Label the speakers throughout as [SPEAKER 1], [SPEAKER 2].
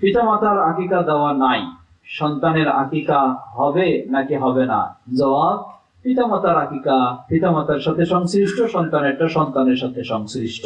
[SPEAKER 1] পিতামাতার আকিকা দেওয়া নাই। সন্তানের আকিকা হবে নাকি হবে না? জবাব, পিতামাতার আকিকা পিতামাতার সাথে সংশ্লিষ্ট, সন্তানেরটা সন্তানের সাথে সংশ্লিষ্ট।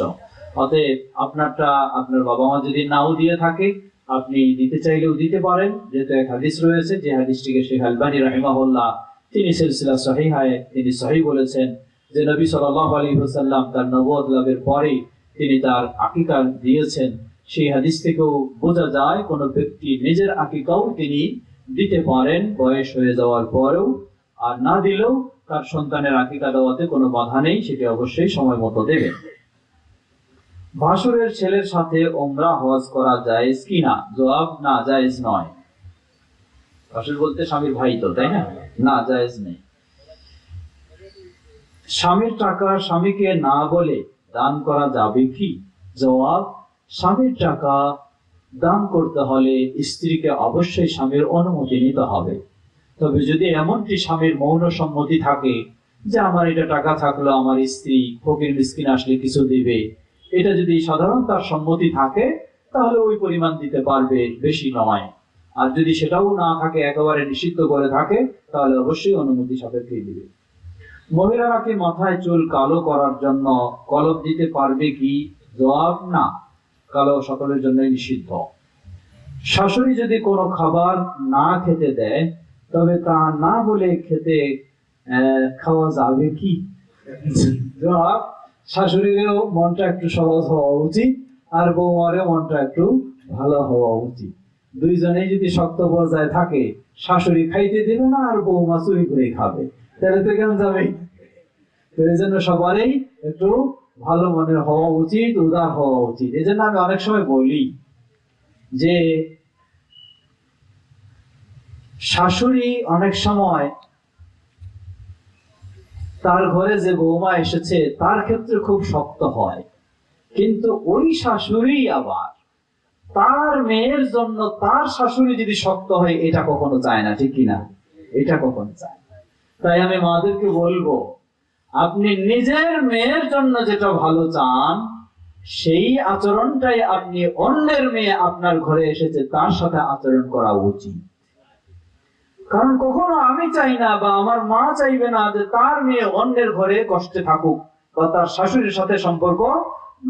[SPEAKER 1] অতএব আপনারটা আপনার বাবা মা যদি নাও দিয়ে থাকে, আপনি দিতে চাইলেও দিতে পারেন। যেহেতু এক হাদিস রয়েছে, যে হাদিসটিকে শেখ আলবানী রাহিমাহুল্লাহ, তিনি সিলসিলা সহিহায়, তিনি সহি বলেছেন যে নবী সাল্লাহ আলী হোসাল্লাম তার নবদ লাভের পরে তিনি তার আকিকা দিয়েছেন। সেই হাদিস থেকেও বোঝা যায়, কোন ব্যক্তি নিজের আকিকাও তিনি দিতে পারেন বয়স হয়ে যাওয়ার পরেও, আর না দিলেও তার সন্তানের আকিকা দেওয়াতে কোনো বাধা নেই, সেটি অবশ্যই সময় মতো দেবেন ভাসুরের ছেলের সাথে ওমরা হজ করা জায়েজ কিনা জবাব, না, জায়েজ নয়। ভাসুর বলতে স্বামীর ভাই তো, তাই না? না, জায়েজ নেই। স্বামীর টাকা স্বামীকে না বলে দান করা যাবে কি? জবাব স্বামীর টাকা দান করতে হলে স্ত্রীকে অবশ্যই স্বামীর অনুমতি নিতে হবে। তবে যদি এমনটি স্বামীর মৌন সম্মতি থাকে যে আমার এটা টাকা থাকল, আমার স্ত্রী ফকির মিসকিন আসলে কিছু দিবে, এটা যদি সাধারণ তার সম্মতি থাকে, তাহলে ওই পরিমাণ দিতে পারবে, বেশি নয়। আর যদি সেটাও না থাকে, একেবারে নিষিদ্ধ করে থাকে, তাহলে অবশ্যই অনুমতি সাপেক্ষে দিবে। মহিলারা কি মাথায় চুল কালো করার জন্য কলপ দিতে পারবে কি? জবাব না। কালো সকলের জন্যই নিষিদ্ধ। শাশুড়ি যদি কোনো খাবার না খেতে দেয়, তবে তা না বলে খেতে খাওয়া যাবে কি? শাশুড়িরও মনটা একটু সহজ হওয়া উচিত আর বৌমারও মনটা একটু ভালো হওয়া উচিত। দুইজনেই যদি শক্ত পর্যায়ে থাকে, শাশুড়ি খাইতে দিবে না আর বৌমা চুরি করে খাবে। তাহলে তো কেন যাবে? জন্য সবারই একটু ভালো মনের হওয়া উচিত, উদার হওয়া উচিত। এই আমি অনেক সময় বলি যে, শাশুড়ি অনেক সময় তার ঘরে যে বৌমা এসেছে, তার ক্ষেত্রে খুব শক্ত হয়। কিন্তু ওই শাশুড়ি আবার তার মেয়ের জন্য তার শাশুড়ি যদি শক্ত হয়, এটা কখনো চায় না, ঠিক কিনা? এটা কখনো চায়। তাই আমি মাদেরকে বলব আপনি নিজের মেয়ের জন্য যেটা ভালো চান, সেই আচরণটাই আপনি অন্যের মেয়ে আপনার ঘরে এসেছে, তার সাথে আচরণ করা উচিত। কারণ কখনো আমি চাই না বা আমার মা চাইবে না যে তার মেয়ে অন্যের ঘরে কষ্টে থাকুক বা তার শাশুড়ির সাথে সম্পর্ক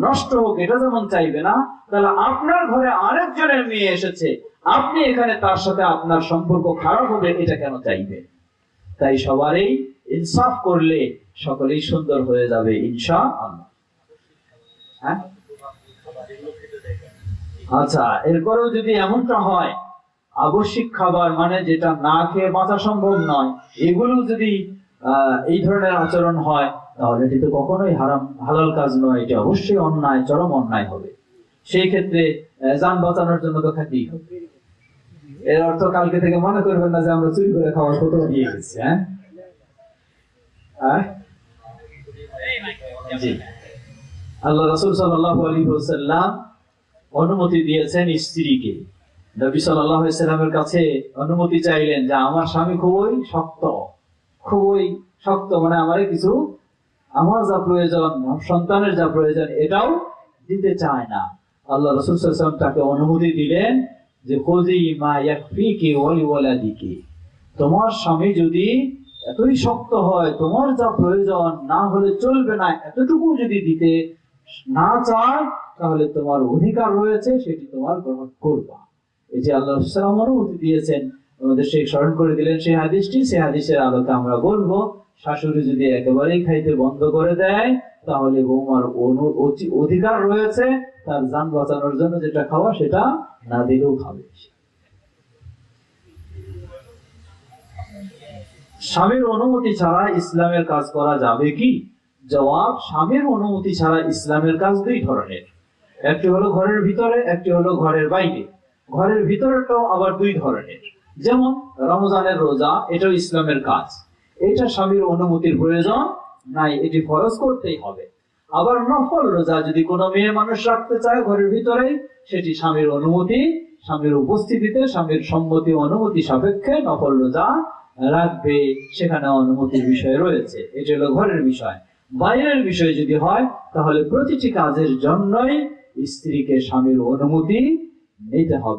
[SPEAKER 1] নষ্ট হোক, এটা যেমন চাইবে না, তাহলে আপনার ঘরে আরেকজনের মেয়ে এসেছে, আপনি এখানে তার সাথে আপনার সম্পর্ক খারাপ হবে, এটা কেন চাইবে? তাই সবারই ইনসাফ করলে সকলেই সুন্দর হয়ে যাবে ইনশা আল্লাহ হ্যাঁ? আচ্ছা এরপরেও যদি এমনটা হয়, আবশ্যিক খাবার মানে যেটা না খেয়ে বাঁচা সম্ভব নয়, এগুলো যদি এই ধরনের আচরণ হয়, তাহলে এটি তো কখনোই হারাম, হালাল কাজ নয়, এটি অবশ্যই অন্যায়, চরম অন্যায় হবে। সেই ক্ষেত্রে যান বাঁচানোর জন্য তো খাতেই হবে এর অর্থ কালকে থেকে মনে করবেন না যে আমরা চুরি করে খাওয়ার কত নিয়ে গেছি হ্যাঁ? জি। আল্লাহ রাসূল সাল্লাল্লাহু আলাইহি ওয়াসাল্লাম অনুমতি দিয়েছেন স্ত্রীকে। নবী সাল্লামের কাছে অনুমতি চাইলেন যে আমার স্বামী খুবই শক্ত খুবই শক্ত মানে আমার কিছু আমার যা প্রয়োজন সন্তানের যা প্রয়োজন এটাও দিতে চায় না। আল্লাহ রসুল তাকে অনুমতি দিলেন যে খোঁজি মা ইয়াকফিকি ওয়ালি ওয়ালাদিকি। তোমার স্বামী যদি এতই শক্ত হয়, তোমার যা প্রয়োজন, না হলে চলবে না, এতটুকু যদি দিতে না চায়, তাহলে তোমার অধিকার রয়েছে, সেটি তোমার গ্রহণ করবা। এই যে আল্লাহ সাল্লাম অনুমতি দিয়েছেন, আমাদের সেই স্মরণ করে দিলেন সেই হাদিসটি, সেই হাদিসের আলোকে আমরা বলব, শাশুড়ি যদি একেবারেই খাইতে বন্ধ করে দেয় তাহলে বৌমার অধিকার রয়েছে, তার যান বাঁচানোর জন্য যেটা খাওয়া সেটা না দিলেও খাবে। স্বামীর অনুমতি ছাড়া ইসলামের কাজ করা যাবে কি? জবাব, স্বামীর অনুমতি ছাড়া ইসলামের কাজ দুই ধরনের। একটি হলো ঘরের ভিতরে, একটি হলো ঘরের বাইরে। ঘরের ভিতরেটাও আবার দুই ধরনের। যেমন রমজানের রোজা, এটাও ইসলামের কাজ। এটা স্বামীর অনুমতির প্রয়োজন নাই, এটি ফরজ করতেই হবে। আবার নফল রোজা যদি কোনো মেয়ে মানুষ রাখতে চায় ঘরের ভিতরে সেটি স্বামীর অনুমতি, স্বামীর উপস্থিতিতে, স্বামীর সম্মতি অনুমতি সাপেক্ষে নফল রোজা রাখবে, সেখানে অনুমতির বিষয় রয়েছে। এটি হলো ঘরের বিষয়। বাইরের বিষয় যদি হয়, তাহলে প্রতিটি কাজের জন্যই স্ত্রীকে স্বামীর অনুমতি নিতে হবে।